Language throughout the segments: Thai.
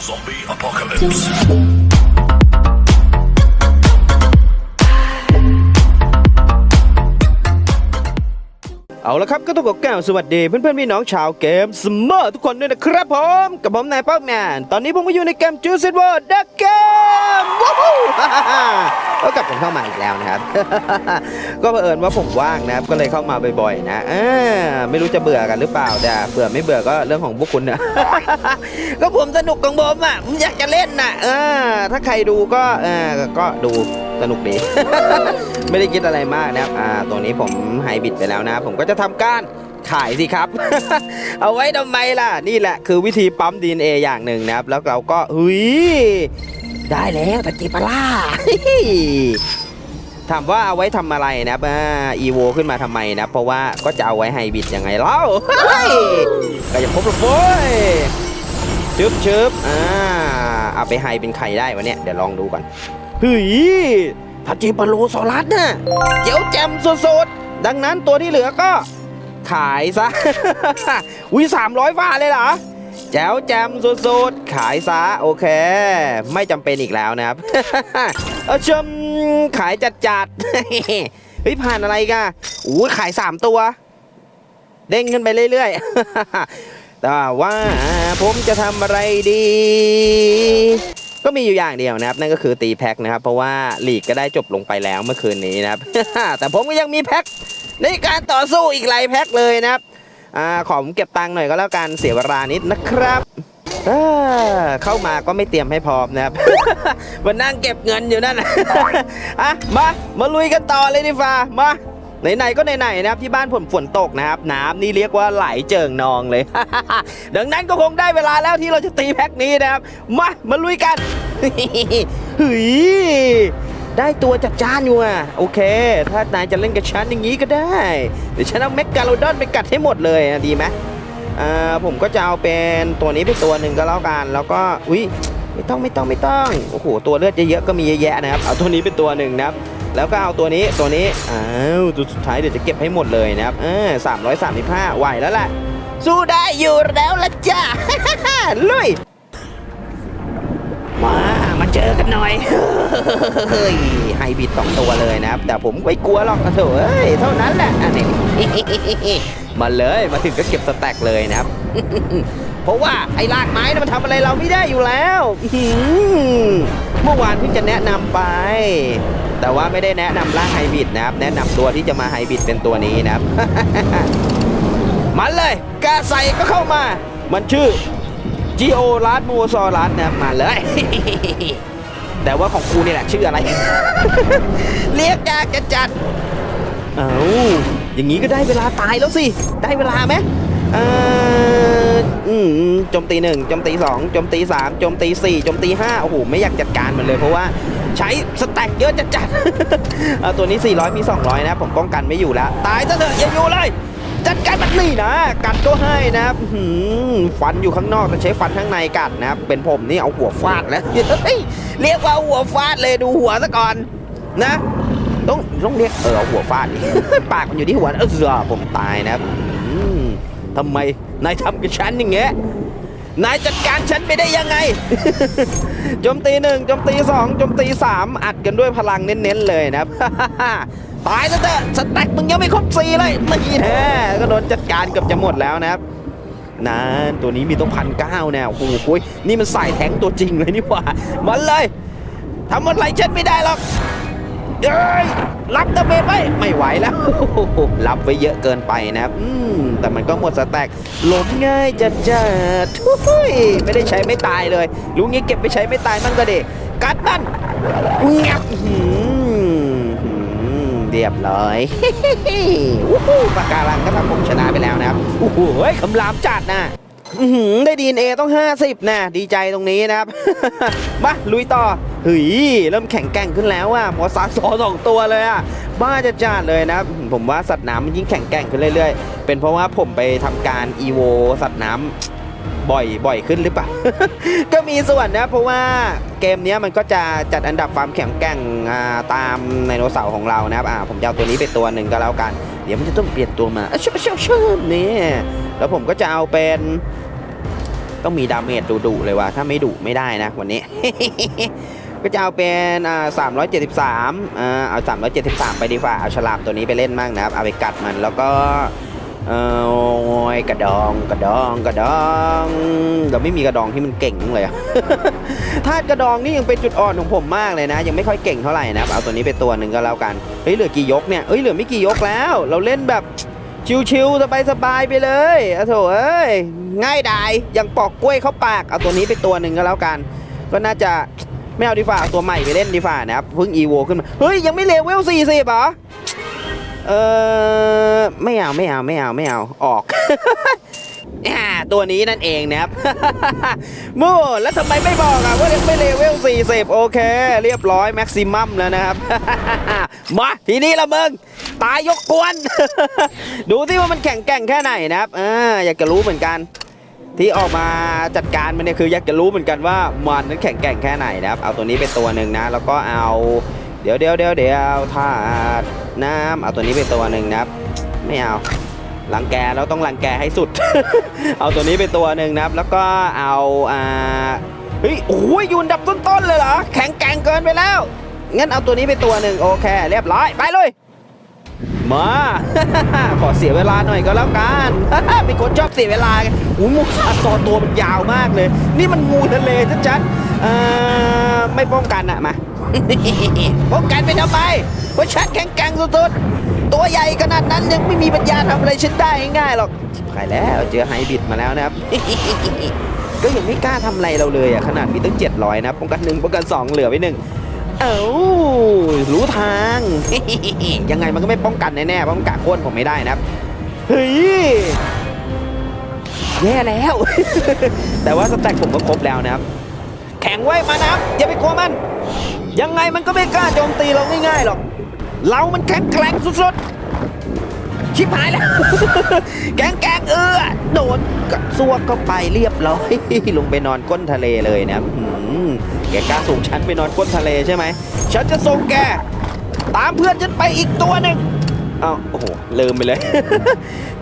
Zombie apocalypse. เอาละครับก็ต้องขอกล่าวสวัสดีเพื่อนๆพี่น้องชาวเกมสมอทุกคนด้วยนะครับผมกับผมนายป้าแมนตอนนี้ผมก็อยู่ในเกมจูซิวอร์ดักเกมว้าวก็กลับผมเข้ามาอีกแล้วนะครับ ก็เผอิญว่าผมว่างนะครับก็เลยเข้ามาบ่อยๆนะเออไม่รู้จะเบื่อกันหรือเปล่าแต่เบื่อไม่เบื่อก็เรื่องของพวกคุณนะก็ผมสนุกของผมอะผมอยากจะเล่นน่ะเออถ้าใครดูก็เออก็ดูสนุกดี ไม่ได้คิดอะไรมากนะครับอ่าตัวนี้ผมไฮบิดไปแล้วนะ ผมก็จะทำการขายสิครับ เอาไว้ทำไมล่ะ นี่แหละคือวิธีปั๊ม DNA อย่างหนึ่งนะครับ แล้วเราก็หุยได้แล้วตะกี้ปลา่าถามว่าเอาไว้ทำอะไรนะครับอ่าอีโวขึ้นมาทำไมนะ เพราะว่าก็จะเอาไว้ไฮบิดยังไงเล่าก็ยังพบแล้วโว้ยชึบชึบอ่าเอาไปไฮเป็นไข่ได้วะเนี่ย เดี๋ยวลองดูก่อนเฮ้ยทัจิปาโลซอรัสน่ะเจ๋วแจมสดๆดังนั้นตัวที่เหลือก็ ขายซะวิสามร้อยบาทเลยเหรอแจ๋วแจมสุดๆ ขายซะโอเค ไม่จำเป็นอีกแล้วนะครับ เออชมขายจัดๆเฮ้ยผ่านอะไรกันอู้ขาย3ตัว เด้งขึ้นไปเรื่อยๆ แต่ว่าผมจะทำอะไรดี ก็มีอยู่อย่างเดียวนะครับ นั่นก็คือตีแพ็คนะครับ เพราะว่าลีกก็ได้จบลงไปแล้วเมื่อคืนนี้นะครับ แต่ผมก็ยังมีแพ็ค นการต่อสู้อีกหลายแพ็คเลยนะครับอ่าขอผมเก็บตังค์หน่อยก็แล้วกันเสียเวลานิดนะครับเข้ามาก็ไม่เตรียมให้พร้อมนะครับมานั่งเก็บเงินอยู่นั่นนะอะมา มาลุยกันต่อเลยดีฟ้ามาไหนๆก็ไหนๆนะครับที่บ้านผมฝนตกนะครับน้ำนี่เรียกว่าไหลเจิงนองเลย ดังนั้นก็คงได้เวลาแล้วที่เราจะตีแพ็คนี้นะครับ มา มาลุยกันเฮ้ย ได้ตัวจัดจ้านอยู่อะโอเค ถ้านายจะเล่นกับฉันอย่างนี้ก็ได้ เดี๋ยวฉันเอาแม็กกาโลดอนไปกัดให้หมดเลยอะดีไหมอ่าผมก็จะเอาเป็นตัวนี้ไปตัวหนึ่งก็แล้วกัน แล้วก็อุ้ยไม่ต้องไม่ต้องไม่ต้องโอ้โหตัวเลือดเยอะๆก็มีเยอะแยะนะครับเอาตัวนี้เป็นตัวหนึ่งนะครับแล้วก็เอาตัวนี้ตัวนี้อ้าวตัวสุดท้ายเดี๋ยวจะเก็บให้หมดเลยนะครับเออสามร้อยสามสิบห้าไหวแล้วแหละสู้ได้อยู่แล้วละจ้าลุยมามาเจอกันหน่อยเฮ้ยไฮบิดสองตัวเลยนะครับ แต่ผมไม่กลัวหรอกนะโถเอ้ยเท่านั้นแหละอันนี้มาเลยมาถึงก็เก็บสแต็กเลยนะครับ เพราะว่าไอ้ลากไม้นะมันทำอะไรเราไม่ได้อยู่แล้วเมื่อวานเพิ่งจะแนะนำไป แต่ว่าไม่ได้แนะนำล่างไฮบิดนะครับ แนะนำตัวที่จะมาไฮบิดเป็นตัวนี้นะครับมาเลยกาใส่ก็เข้ามา มันชื่อ จีโอรัสมูซอรัสนะมาเลย แต่ว่าของกูนี่แหละชื่ออะไร เรียกยากจะจัดเอาอย่างนี้ก็ได้เวลาตายแล้วสิ ได้เวลาไหมเอออืมโจมตีหนึ่งโจมตีสองโจมตีสามโจมตีสี่โจมตีห้าโอ้โห ไม่อยากจัดการมันเลยเพราะว่าใช้สแต็กเยอะจะจัดๆตัวนี้ 400 มี 200 นะ ผมป้องกันไม่อยู่แล้ว ตายซะเถอะอย่าอยู่เลย จัดการมันนี่นะ กัดก็ให้นะครับหือฟันอยู่ข้างนอกแต่ใช้ฟันข้างในกัดนะครับ เป็นผมนี่เอาหัวฟาดแล้วเฮ้ยเรียกว่าหัวฟาดเลยดูหัวซะก่อนนะ ต้องต้องเรียกเออหัวฟาดดิปากมันอยู่ที่หัวเออผมตายนะครับทำไมนายทำกับฉันอย่างเงี้ยนายจัดการฉันไปได้ยังไงโจมตีหนึ่งโจมตีสองโจมตีสามอัดกันด้วยพลังเน้นๆเลยนะครับ ตายซะเถอะสแต็กมึงยังไม่ครบสี่เลยนี่แน่ก็โดนจัดการเกือบจะหมดแล้วนะครับนานตัวนี้มีต้องพันเก้าแน่โอ้โหนี่มันใส่แทงตัวจริงเลยนี่หว่ามันเลยทำอะไรฉันไม่ได้หรอกเอ้ยรับดาเมจไว้ไม่ไหวแล้ว รับไว้เยอะเกินไปนะครับแต่มันก็หมดสแต็กล้มง่ายจัดจัดทุยไม่ได้ใช้ไม่ตายเลยลุงนี้เก็บไปใช้ไม่ตายมั่งก็ดีกัดมันงับหืม เรียบร้อยวู้ฮู้ปากการังก็ทำผมชนะไปแล้วนะครับโอ้โหเฮ้คำรามจัดนะได้ดีเอต้อง 50 นะ ดีใจตรงนี้นะครับ มาลุยต่อเฮ้ยเริ่มแข็งแกร่งขึ้นแล้วอะหมอสาสอสองตัวเลยอะ บ้าจะจัดเลยนะครับผมว่าสัตว์น้ำมันยิ่งแข็งแกร่งขึ้นเรื่อยๆ เป็นเพราะว่าผมไปทำการอีโวสัตว์น้ำ บ่อยบ่อยขึ้นหรือเปล่า ก็มีส่วนนะเพราะว่าเกมนี้มันก็จะจัดอันดับความแข็งแกร่งตามไดโนเสาร์ของเรานะครับผมจะเอาตัวนี้ไปตัวหนึ่งก็แล้วกัน เดี๋ยวมันจะต้องเปลี่ยนตัวมาอะชุบชุบชุบนี่แล้วผมก็จะเอาเป็นต้องมีดาเมจดุๆเลยว่ะถ้าไม่ดุไม่ได้นะวันนี้ ก็จะเอาเป็นอ่า373อ่าเอา373ไปดีกว่าเอาฉลามตัวนี้ไปเล่นมั่งนะครับเอาไปกัดมันแล้วก็ เออโอยกระดองกระดองกระดองเราไม่มีกระดองที่มันเก่งเลยธาตุกระดองนี่ยังเป็นจุดอ่อนของผมมากเลยนะ ยังไม่ค่อยเก่งเท่าไหร่นะครับเอาตัวนี้ไปตัวหนึ่งก็แล้วกันเฮ้ยเหลือกี่ยกเนี่ยเฮ้ยเหลือไม่กี่ยกแล้ว เราเล่นแบบชิวๆสบายๆไปเลยอะโถเอ้ยง่ายดายย่างปอกกล้วยเข้าปากเอาตัวนี้ไปตัวหนึ่งก็แล้วกัน ก็น่าจะไม่เอาดีฝ่าเอาตัวใหม่ไปเล่นดีฝ่านะครับเพิ่งอีโวขึ้นมาเฮ้ยยังไม่เลเวล40เหรอ เออไม่เอาไม่เอาไม่เอาไม่เอาออกอ่าตัวนี้นั่นเองนะครับมูแล้วทำไมไม่บอกอะว่าไม่เลเวล40 โอเค เรียบร้อยแม็กซิมัมแล้วนะครับ มา ทีนี้ละมึง ตายยกกวน ดูที่ว่ามันแข็งแกร่งแค่ไหนนะครับอ่าอยากจะรู้เหมือนกัน ที่ออกมาจัดการมันเนี่ยคืออยากจะรู้เหมือนกันว่ามันนั้นแข็งแกร่งแค่ไหนนะครับ เอาตัวนี้เป็นตัวหนึ่งนะ แล้วก็เอา เดี๋ยวเดี๋ยวเดี๋ยวเดี๋ยวธาน้ำเอาตัวนี้เป็นตัวหนึ่งนะครับ ไม่เอาลังแกแล้วต้องลังแกให้สุด เอาตัวนี้เป็นตัวหนึ่งนะครับ แล้วก็เอาอ่าเฮ้ยโอ้ยยูนดับต้นๆเลยเหรอแข็งแกร่งเกินไปแล้วงั้นเอาตัวนี้เป็นตัวหนึ่งโอเค เรียบร้อยไปเลยมาขอเสียเวลาหน่อยก็แล้วกันเป็นคนชอบเสียเวลาไงอุ้มูซาซอตัวมันยาวมากเลย นี่มันงูทะเลชัดๆไม่ป้องกันอะมา ป้องกันไปทำไมเพราะฉันแข็งแกร่งสุดๆ ตัวใหญ่ขนาดนั้นยังไม่มีปัญญาทำอะไรฉันได้ง่ายๆหรอกใครแล้วเจอไฮบริดมาแล้วนะครับ ก็ยังไม่กล้าทำอะไรเราเลยอะขนาดมีตั้ง 700 นะป้องกันหนึ่งป้องกันสองเหลือไว้หนึ่งเอ้ารู้ทาง ยังไงมันก็ไม่ป้องกันแน่ๆเพราะมันกะโค่นผมไม่ได้นะครับเฮ้ยแย่แล้ว แต่ว่าสแต็กผมก็ครบแล้วนะครับ แข็งไว้มานะครับอย่าไปกลัวมัน ยังไงมันก็ไม่กล้าโจมตีเราง่ายๆหรอก เรามันแข็งแกร่งสุดๆ ชิบหายแล้ว แกงแกงเออ โดนกระซวกเข้าไปเรียบร้อยลงไปนอนก้นทะเลเลยนะแกกล้าส่งฉันไปนอนก้นทะเลใช่ไหม ฉันจะส่งแก ตามเพื่อนฉันไปอีกตัวหนึ่งเอ้าโอ้โหลืมไปเลย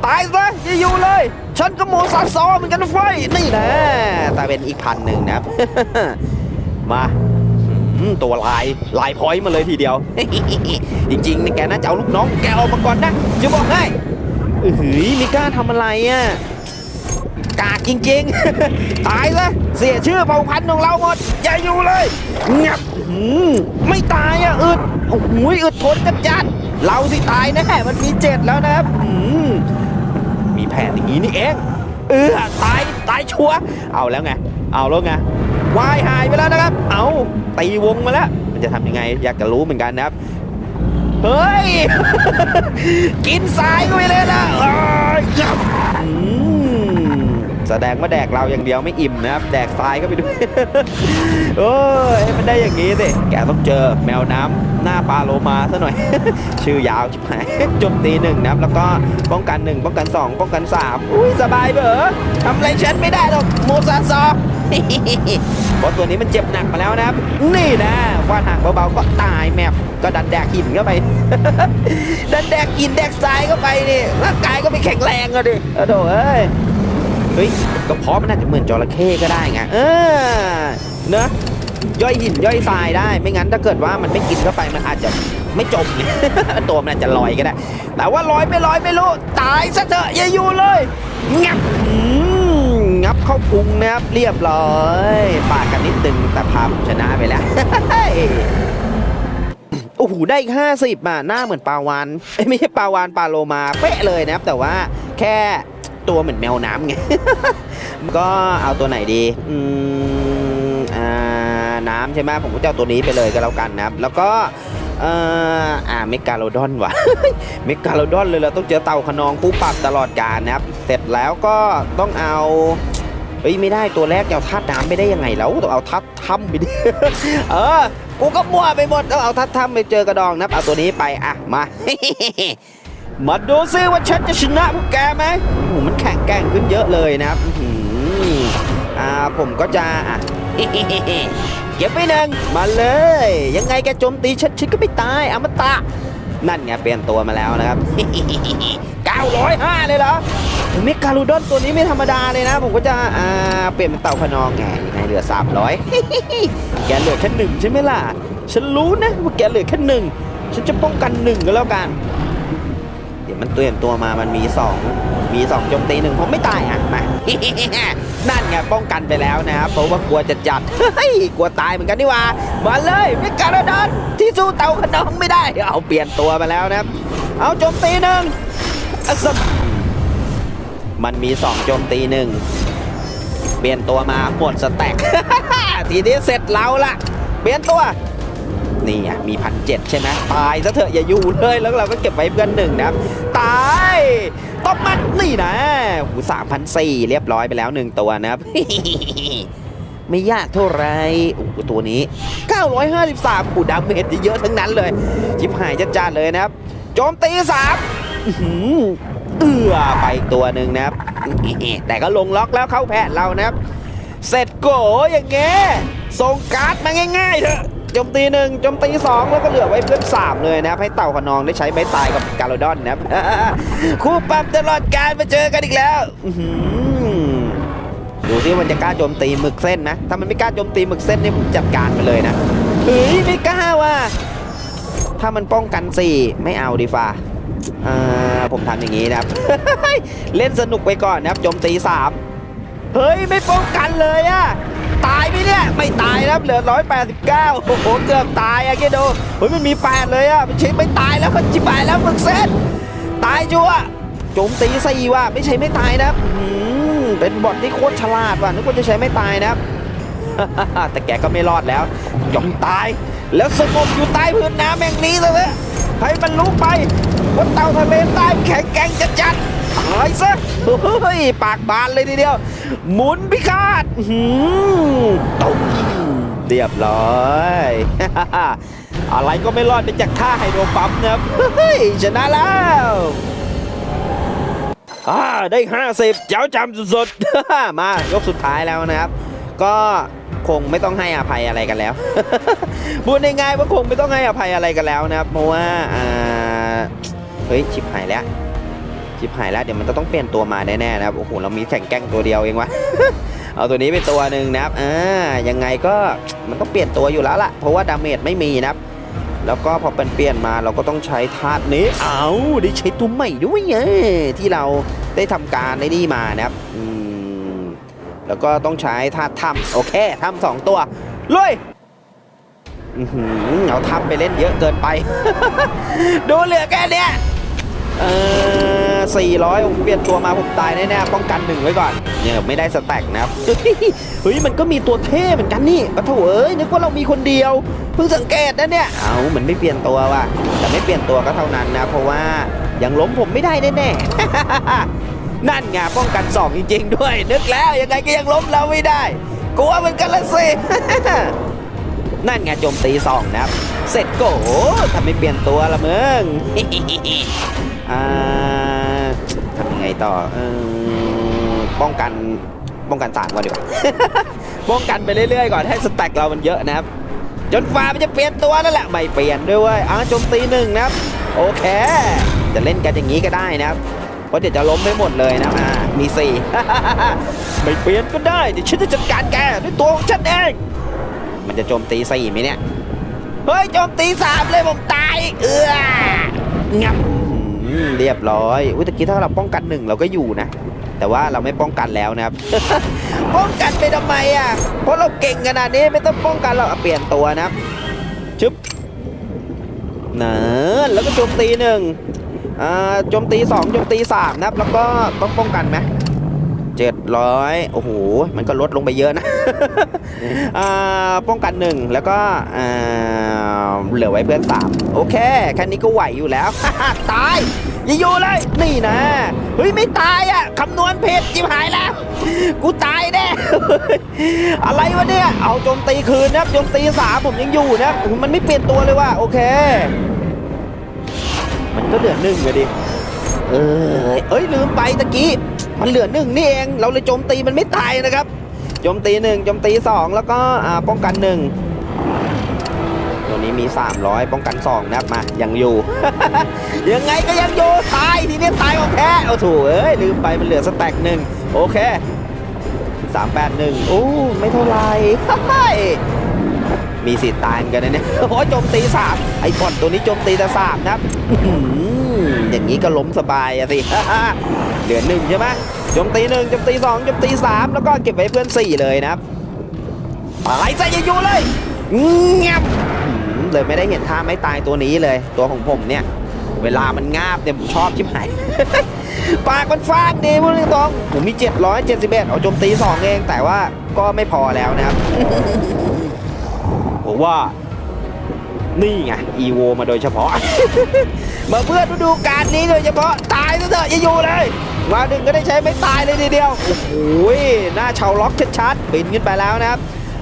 ตายซะอย่าอยู่เลย ฉันก็โมซาซอเหมือนกันไฟนี่นะตายเป็นอีกพันหนึ่งนะ มา ตัวลายลายพอยต์มาเลยทีเดียว จริงๆนี่แกน่าจะเอาลูกน้องแกออกมาก่อนนะจะบอกให้เฮ้ยม่กล้าทำอะไรอะกากจริงๆ ตายซะเสียชื่อเผ่าพันธุ์ของเราหมด อย่าอยู่เลยงับหืมไม่ตายอะอึดโอ้โหอึดทนจัดจัดเราสิตายแน่มันมีเจ็ดแล้วนะครับมีแผนอย่างนี้นี่เองเออตายตายชัวเอาแล้วไง เอาแล้วไงวายหายไปแล้วนะครับ ตีวงมาแล้ว มันจะทำยังไง อยากจะรู้เหมือนกันนะครับ เฮ้ย กินทรายก็ไปเลยนะแสดงว่าแดกเราอย่างเดียวไม่อิ่มนะครับ แดกทรายก็ไปด้วยโอ้ยมันได้อย่างนี้สิแกต้องเจอแมวน้ำหน้าปลาโลมาซะหน่อย ชื่อยาวชิบหายจมตีหนึ่งนะครับ แล้วก็ป้องกันหนึ่งป้องกันสองป้องกันสามอุ้ยสบายเบอทำอะไรฉันไม่ได้หรอกโมซาซอ เพราะตัวนี้มันเจ็บหนักมาแล้วนะครับ นี่นะฟาดห่างเบาๆก็ตายแมปก็ดันแดกหินเข้าไป ดันแดกหินแดกทรายเข้าไปนี่ร่างกายก็ไม่แข็งแรงอะดิเออโดเอ้ยเฮ้ยก็เพาะมันอาจะเหมือนจระเข้ก็ได้ไงเออเนอะย่อยหินย่อยทรายได้ ไม่งั้นถ้าเกิดว่ามันไม่กินเข้าไปมันอาจจะไม่จมตัวมันอาจจะลอยก็ได้ แต่ว่าลอยไม่ลอยไม่รู้ ตายซะเถอะอย่าอยู่เลยงับ งับเข้าพุงนะครับเรียบร้อยปากกันนิดนึงแต่พาผมชนะไปแล้วโอ้โหได้อีกห้าสิบอะหน้าเหมือนปลาวานไม่ใช่ปลาวานปลาโลมาเป๊ะเลยนะครับ แต่ว่าแค่ตัวเหมือนแมวน้ำไงก็เอาตัวไหนดีอืมอ่าน้ำใช่ไหมผมก็จะเอาตัวนี้ไปเลยก็แล้วกันนะครับ แล้วก็เอ่ออ่าเมกาโลดอนว่ะเมกาโลดอนเลยเราต้องเจอเต่าขนองคู่ปรับตลอดกาลนะครับ เสร็จแล้วก็ต้องเอา เฮ้ยไม่ได้ตัวแรกเอาธาตุน้ำไปได้ยังไงแล้วต้องเอาธาตุถ้ำไปดิเออกูก็มั่วไปหมดต้องเอาธาตุถ้ำไปเจอกระดองนะครับเอาตัวนี้ไปอะมามาดูซิว่าฉันจะชนะพวกแกไหมโอ้มันแข่งแกร่งขึ้นเยอะเลยนะครับอ่าผมก็จะอะเก็บไปหนึ่งมาเลย ยังไงแกโจมตีฉันฉันก็ไม่ตายอมตะ นั่นไงเปลี่ยนตัวมาแล้วนะครับ 905 เลยเหรอมิกาลูดอนตัวนี้ไม่ธรรมดาเลยนะ ผมก็จะอ่าเปลี่ยนเป็นเต่าพนองไงในเหลือ 300 แกเหลือแค่หนึ่งใช่ไหมล่ะ ฉันรู้นะว่าแกเหลือแค่หนึ่งฉันจะป้องกันหนึ่งก็แล้วกัน เดี๋ยวมันเปลี่ยนตัวมามันมีสอง มีสองโจมตีหนึ่งผมไม่ตายอะมานั่นไงป้องกันไปแล้วนะครับเพราะว่ากลัวจะจัดเฮ้ยกลัวตายเหมือนกันนี่ว่ามาเลยเมกาโดดอนที่สู้เต่าขนองไม่ได้ เอาเปลี่ยนตัวมาแล้วนะครับ เอาโจมตีหนึ่งมมันมีสองโจมตีหนึ่งเปลี่ยนตัวมาหมดสแต็กทีนี้เสร็จเราละเปลี่ยนตัวนี่อะมีพันเจ็ดใช่ไหมตายซะเถอะอย่าอยู่เลยแล้วเราก็เก็บไว้เพื่อนหนึ่งนะครับ ตาย ตบมันนี่นะหูสามพันสี่เรียบร้อยไปแล้วหนึ่งตัวนะครับไม่ยากเท่าไหรโอ้โหตัวนี้ 953หูดาเมจเยอะทั้งนั้นเลย ชิบหายจัดๆเลยนะครับ โจมตีสามเอื้อไปอีกตัวหนึ่งนะครับ แต่ก็ลงล็อกแล้วเข้าแพทย์เรานะครับ เสร็จโกอย่างเงี้ยส่งการ์ดมาง่ายๆเถอะ โจมตีหนึ่งโจมตีสองแล้วก็เหลือไว้เพื่อนสามเลยนะครับให้เต่าขนองได้ใช้ไม้ตายกับการโลดอนนะครับคู่ปรับตลอดการมาเจอกันอีกแล้วดูซิมันจะกล้าโจมตีหมึกเส้นนะ ถ้ามันไม่กล้าโจมตีหมึกเส้นนี่ผมจัดการไปเลยนะเฮ้ยไม่กล้าว่ะถ้ามันป้องกันสี่ไม่เอาดีฟ้าอ่าผมทำอย่างนี้นะครับ เล่นสนุกไปก่อนนะครับโจมตีสามเฮ้ยไม่ป้องกันเลยอะ ตายไหมเนี่ยไม่ตายนะครับเหลือ 189 โอ้โหเกือบตายอะแกดูเฮ้ยมันมี 8 เลยอะมันใช่ไม่ตายแล้วมันจิบายแล้วมึงเซตตายจัวโจมตีสี่ว่ะไม่ใช่ไม่ตายนะอื้อหือเป็นบอทที่โคตรฉลาดว่ะนึกว่าจะใช้ไม่ตายนะแต่แกก็ไม่รอดแล้วยอมตาย แล้วสงบอยู่ใต้พื้นน้ำแห่งนี้ซะเลยให้มันรู้ไปว่าเต่าทะเลใต้แข็งแกร่งจะจัด ตายซะเฮ้ยปากบานเลยทีเดียว หมุนพิฆาตหืตุ้มเรียบร้อยอะไรก็ไม่รอดไปจากท่าไฮโดรปั๊มนะครับเฮ้ยชนะแล้วอ่าได้50 เจ้าจำสุดๆ มายกสุดท้ายแล้วนะครับ ก็คงไม่ต้องให้อภัยอะไรกันแล้วพูดง่ายๆว่าคงไม่ต้องให้อภัยอะไรกันแล้วนะครับ เพราะว่าอ่าเฮ้ยชิบหายแล้ว ชิบหายแล้วเดี๋ยวมันจะต้องเปลี่ยนตัวมาแน่ๆนะครับโอ้โหเรามีแข่งแกล้งตัวเดียวเองวะเอาตัวนี้เป็นตัวหนึ่งนะครับอ่ายังไงก็มันต้องเปลี่ยนตัวอยู่แล้วล่ะ เพราะว่าดาเมจไม่มีนะครับ แล้วก็พอเป็นเปลี่ยนมาเราก็ต้องใช้ธาตุนี้เอาได้ใช้ตัวใหม่ด้วยเออที่เราได้ทำการในนี่มานะครับอืมแล้วก็ต้องใช้ธาตุถ้ำโอเคถ้ำสองตัวลุยอื้อหือเอาถ้ำไปเล่นเยอะเกินไป ดูเหลือแค่เนี้ยเออ สี่ร้อยผมเปลี่ยนตัวมาผมตายแน่ๆป้องกันหนึ่งไว้ก่อนเนี่ยไม่ได้สแต็กนะครับเฮ้ยมันก็มีตัวเท่เหมือนกันนี่ปะโถเอ้ยนึกว่าเรามีคนเดียวเพิ่งสังเกตนะเนี่ยเอาเหมือนไม่เปลี่ยนตัวว่ะแต่ไม่เปลี่ยนตัวก็เท่านั้นนะ เพราะว่ายังล้มผมไม่ได้แน่ๆนั่นไงป้องกันสองจริง ๆ ด้วย นึกแล้วยังไงก็ยังล้มเราไม่ได้กลัวเหมือนกันละสินั่นไงโจมตีสองนะครับ เสร็จโก้ทำไม่เปลี่ยนตัวละมึงอ่าทำยังไง ต่อเออป้องกันป้องกันสามก่อนดีกว่า ป้องกันไปเรื่อยๆ ก่อนให้สแต็กเรามันเยอะนะครับ จนฟ้ามันจะเปลี่ยนตัวนั่นแหละไม่เปลี่ยนด้วยเวยอ่าโจมตีหนึ่งนะครับ โอเค จะเล่นกันอย่างนี้ก็ได้นะครับ เพราะเดี๋ยวจะล้มไปหมดเลยนะอ่ามีสี่ไม่เปลี่ยนก็ได้เดี๋ยวฉันจะจัดการแกด้วยตัวของฉันเอง มันจะโจมตีสี่ไหมเนี่ย เฮ้ยโจมตีสามเลยผมตาย เอื้องับ เรียบร้อย อุ้ยตะกี้ถ้าเราป้องกันหนึ่งเราก็อยู่นะ แต่ว่าเราไม่ป้องกันแล้วนะครับ ป้องกันไปทำไมอะ เพราะเราเก่งขนาดนี้ไม่ต้องป้องกันเราเปลี่ยนตัวนะครับชึบนะแล้วก็โจมตีหนึ่งอ่าโจมตีสองโจมตีสามนะครับ แล้วก็ต้องป้องกันไหม ร้อยโอ้โห มันก็ลดลงไปเยอะนะอ่าป้องกันหนึ่งแล้วก็อ่าเหลือไว้เพื่อนสามโอเค แค่นี้ก็ไหวอยู่แล้ว ตายอย่าอยู่เลย นี่นะ เฮ้ย ไม่ตายอะคำนวณเพจจิบหายแล้ว กูตายแน่ อะไรวะเนี่ย เอาโจมตีคืนนะโจมตีสามผมยังอยู่นะมันไม่เปลี่ยนตัวเลยว่ะโอเค มันก็เหลือหนึ่งเลยดิเออเอ้ยลืมไปตะกี้ มันเหลือหนึ่งนี่เองเราเลยโจมตีมันไม่ตายนะครับโจมตีหนึ่งโจมตีสองแล้วก็ป้องกันหนึ่งตัวนี้มี 300 ป้องกัน2นะครับมายังอยู่ ยังไงก็ยังอยู่ตายทีนี้ตายของแท้โอ้โถเอ้ยลืมไปมันเหลือสแต็กหนึ่งโอเค 381โอ้ไม่เท่าไหร่มีสิทธิ์ตายกันนะเนี่ยโอ้ยโจมตีสามไอ้บอลตัวนี้โจมตีแต่สามนะครับอื้อหืออย่างนี้ก็ล้มสบายอะสิ เหลือหนึ่งใช่ไหมโจมตีหนึ่งโจมตีสองโจมตีสามแล้วก็เก็บไว้เพื่อนสี่เลยนะครับอะไรใส่ยังอยู่เลยเงียบอื้อหือเลยไม่ได้เห็นท่าไม่ตายตัวนี้เลย ตัวของผมเนี่ย เวลามันงาบเนี่ยผมชอบชิบหายปากมันฟาดดีพูดตรงๆผมมี 771 เอาโจมตี 2 เอง แต่ว่าก็ไม่พอแล้วนะครับผมว่า นี่ไง อีโวมาโดยเฉพาะ มาเพื่อดูการนี้โดยเฉพาะ ตายซะเถอะอย่าอยู่เลย มาหนึ่งก็ได้ใช้ไม่ตายเลยทีเดียว โอ้โหหน้าเชาล็อกชัดๆบินขึ้นไปแล้วนะครับ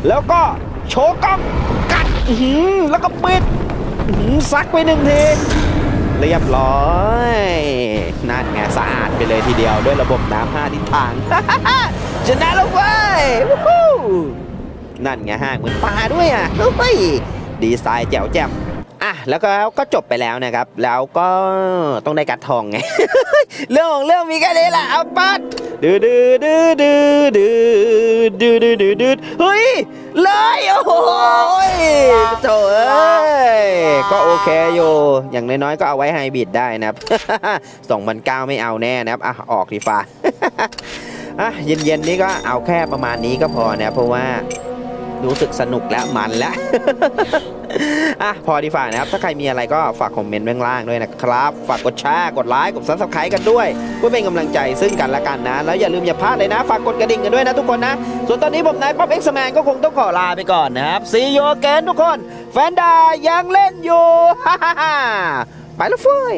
แล้วก็โชว์กล้องกัดหือแล้วก็ปิดหืมซักไปหนึ่งทีเรียบร้อยนั่นไงสะอาดไปเลยทีเดียวด้วยระบบน้ำห้าทิศทางชนะแล้วเว้ยนั่นไงฮะเหมือนปลาด้วยอะเฮ้ยดีไซน์แจ๋วแจ่ม อะแล้วก็ก็จบไปแล้วนะครับ แล้วก็ต้องได้กัดทองไง เรื่องของเรื่องมีแค่นี้แหละเอาปัดดืดดืดดืดดืดดืดดืดดืดดืดเฮ้ยเลยโอ้โหยโถเอ้ยก็โอเคอยู่อย่างน้อยๆก็เอาไว้ไฮบริดได้นะครับสองพันเก้าไม่เอาแน่นะครับอะออกดีฟ้าอะเย็นๆนี้ก็เอาแค่ประมาณนี้ก็พอนะเพราะว่า รู้สึกสนุกและมันแล้ว อะ พอดีฝ่านะครับ ถ้าใครมีอะไรก็ฝากคอมเมนต์ไว้างล่างด้วยนะครับ ฝากกดแชร์กดไลค์กดซับสไครต์กันด้วยเพื่อเป็นกำลังใจซึ่งกันและกันนะ แล้วอย่าลืมอย่าพลาดเลยนะ ฝากกดกระดิ่งกันด้วยนะทุกคนนะ ส่วนตอนนี้ผมนายป๊อปเอ็กซ์แมนก็คงต้องขอลาไปก่อนนะครับ See you again ทุกคน แฟนดายังเล่นอยู่ไปแล้วเฟ้ย